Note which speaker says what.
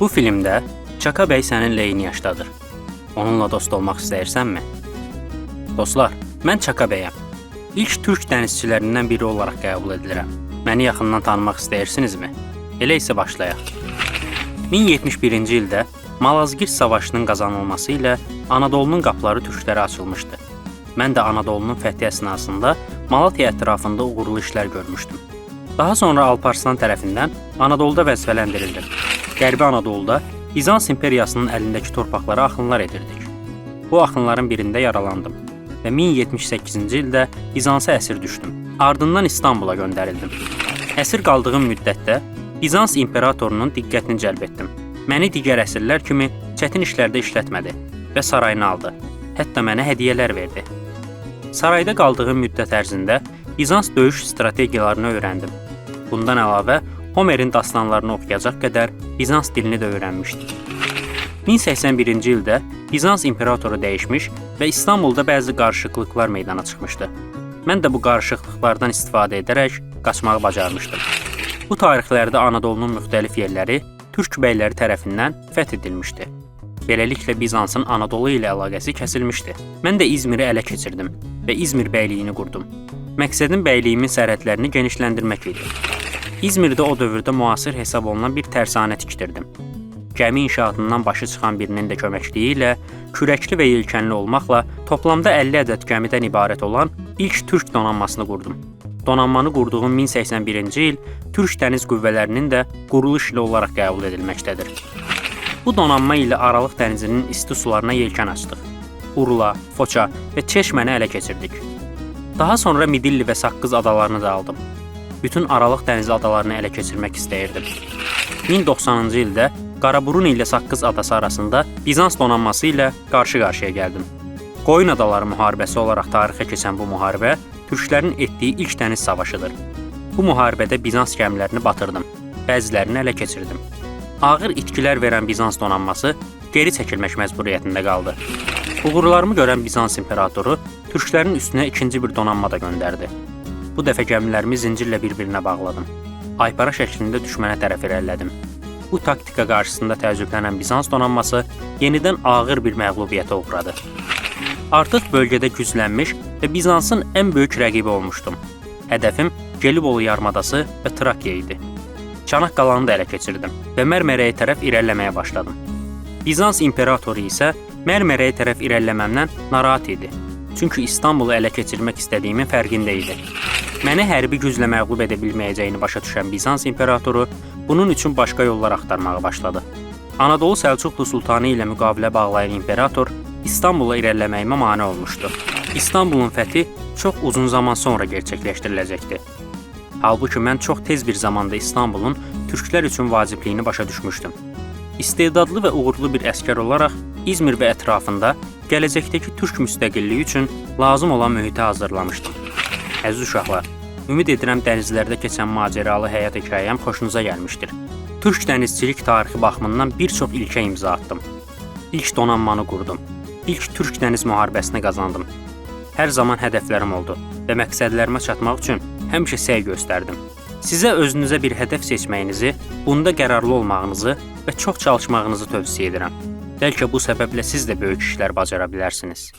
Speaker 1: Bu filmdə Çaka bəy səninlə eyni yaşdadır. Onunla dost olmaq istəyirsənmi? Dostlar, mən Çaka bəyəm. İlk türk dənizçilərindən biri olaraq qəbul edilirəm. Məni yaxından tanımaq istəyirsinizmi? Elə isə başlayaq. 1071-ci ildə Malazgirt savaşının qazanılması ilə Anadolunun qapıları türklərə açılmışdı. Mən də Anadolunun fəthi əsnasında Malatya ətrafında uğurlu işlər görmüşdüm. Daha sonra Alparslan tərəfindən Anadoluda vəzifələndirildim. Qərbi Anadoluda Bizans imperiyasının əlindəki torpaqlara axınlar edirdik. Bu axınların birində yaralandım və 1078-ci ildə Bizansa əsir düşdüm. Ardından İstanbula göndərildim. Əsir qaldığım müddətdə Bizans imperatorunun diqqətini cəlb etdim. Məni digər əsirlər kimi çətin işlərdə işlətmədi və sarayına aldı. Hətta mənə hədiyyələr verdi. Sarayda qaldığım müddət ərzində Bizans döyüş strategiyalarını öyrəndim. Bundan əlavə Homerin dastanlarını oxuyacaq qədər Bizans dilini də öyrənmişdim. 1081-ci ildə Bizans imperatoru dəyişmiş və İstanbulda bəzi qarışıqlıqlar meydana çıxmışdı. Mən də bu qarışıqlıqlardan istifadə edərək qaçmağı bacarmışdım. Bu tarixlərdə Anadolunun müxtəlif yerləri türk bəyləri tərəfindən fəth edilmişdi. Beləliklə Bizansın Anadolu ilə əlaqəsi kəsilmişdi. Mən də İzmiri ələ keçirdim və İzmir bəyliyini qurdum. Məqsədim bəyliyimin sərhədlərini genişləndirmək idi. İzmirdə o dövrdə müasir hesab olunan bir tərsanə tikdirdim. Gəmi inşaatından başı çıxan birinin də köməkliyi ilə kürəkli və yelkənli olmaqla toplamda 50 ədəd gəmidən ibarət olan ilk türk donanmasını qurdum. Donanmanı qurduğum 1081-ci il türk dəniz qüvvələrinin də quruluş ili olaraq qəbul edilməkdədir. Bu donanma ilə Aralıq dənizinin isti sularına yelkən açdıq. Urla, Foça və Çeşməni ələ keçirdik. Daha sonra Midilli və Saqqız adalarını da aldım. Bütün Aralıq dənizi adalarını ələ keçirmək istəyirdim. 1090-cı ildə Qaraburun ilə Saqqız adası arasında Bizans donanması ilə qarşı-qarşıya gəldim. Qoyun adaları müharibəsi olaraq tarixə keçən bu müharibə türklərin etdiyi ilk dəniz savaşıdır. Bu müharibədə Bizans gəmilərini batırdım, bəzilərini ələ keçirdim. Ağır itkilər verən Bizans donanması geri çəkilmək məcburiyyətində qaldı. Uğurlarımı görən Bizans imperatoru türklərin üstünə ikinci bir donanma da göndərdi. Bu dəfə gəmilərimi zincirlə bir-birinə bağladım. Aypara şəklində düşmənə tərəf irəlilədim. Bu taktika qarşısında təəccüblənən Bizans donanması yenidən ağır bir məğlubiyyətə uğradı. Artıq bölgədə güclənmiş və Bizansın ən böyük rəqibi olmuşdum. Hədəfim Gelibolu yarımadası və Trakya idi. Çanaqqalanı da ələ keçirdim və Mərmərəyə tərəf irəliləməyə başladım. Bizans imperatoru isə Mərmərəyə tərəf irəliləməmdən narahat idi. Çünki İstanbulu ələ keçirmək istədiyimin fərqində idi. Məni hərbi güclə məğlub edə bilməyəcəyini başa düşən Bizans imperatoru bunun üçün başqa yollar axtarmağa başladı. Anadolu Səlcuqlu sultanı ilə müqavilə bağlayan imperator İstanbula irəliləməyimə mane olmuşdu. İstanbulun fəthi çox uzun zaman sonra gerçəkləşdiriləcəkdi. Halbuki mən çox tez bir zamanda İstanbulun türklər üçün vacibliyini başa düşmüşdüm. İstedadlı və uğurlu bir əskər olaraq İzmir və ətrafında gələcəkdəki türk müstəqilliyi üçün lazım olan mühiti hazırlamışdım. Əziz uşaqlar, ümid edirəm dənizlərdə keçən macəralı həyat hekayəm xoşunuza gəlmişdir. Türk dənizçilik tarixi baxımından bir çox ilkə imza atdım. İlk donanmanı qurdum. İlk türk dəniz müharibəsini qazandım. Hər zaman hədəflərim oldu və məqsədlərimə çatmaq üçün həmişə səy göstərdim. Sizə özünüzə bir hədəf seçməyinizi, bunda qərarlı olmağınızı və çox çalışmağınızı tövsiyə edirəm. Bəlkə bu səbəblə siz də böyük işlər bacara bilərsiniz.